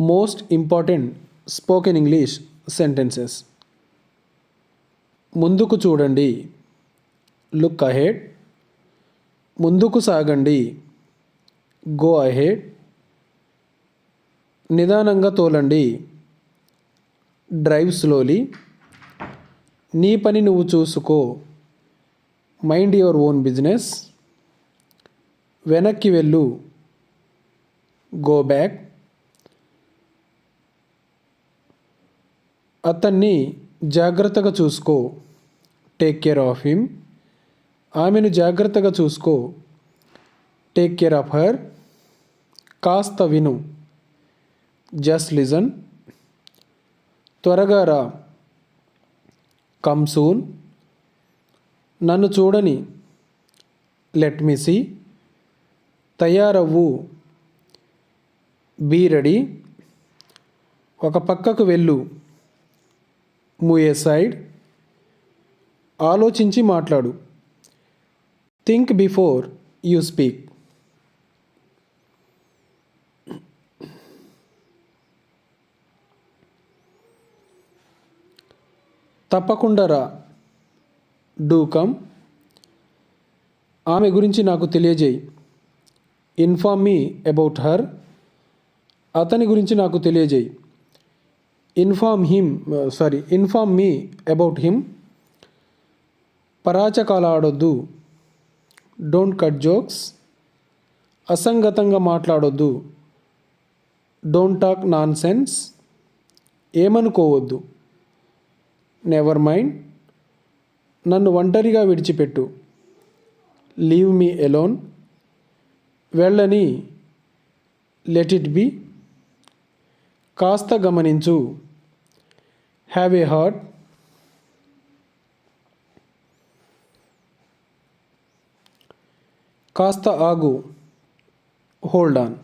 Most important spoken English sentences ముందుకు చూడండి. Look ahead ముందుకు సాగండి. గో అహెడ్ నిదానంగా తోలండి. డ్రైవ్ స్లోలీ నీ పని నువ్వు చూసుకో. మైండ్ యువర్ ఓన్ బిజినెస్ వెనక్కి వెళ్ళు. గో బ్యాక్ అతన్ని జాగ్రత్తగా చూసుకో. టేక్ కేర్ ఆఫ్ హిమ్ ఆమెను జాగ్రత్తగా చూసుకో. టేక్ కేర్ ఆఫ్ హర్ కాస్త విను. జస్ట్ లిజన్ త్వరగా రా. కమ్ సూన్ నన్ను చూడని. లెట్ మీ సీ తయారవ్వు. బీ రెడీ ఒక పక్కకు వెళ్ళు. Move side. ఆలోచించి మాట్లాడు. Think before you speak. తప్పకుండా రా. Do come. ఆమె గురించి నాకు తెలియజేయి. Inform me about her. అతని గురించి నాకు తెలియజేయి. Inform him sorry inform me about him పరాచకాలు ఆడొద్దు డోంట్ కట్ జోక్స్ అసంగతంగా మాట్లాడొద్దు. డోంట్ టాక్ నాన్ సెన్స్ ఏమనుకోవద్దు. నెవర్ మైండ్ నన్ను ఒంటరిగా విడిచిపెట్టు. లీవ్ మీ ఎలోన్ వెళ్ళని. లెట్ ఇట్ బీ కాస్త గమనించు హ్యావ్ ఏ హార్ట్ కాస్త ఆగు హోల్డ్ ఆన్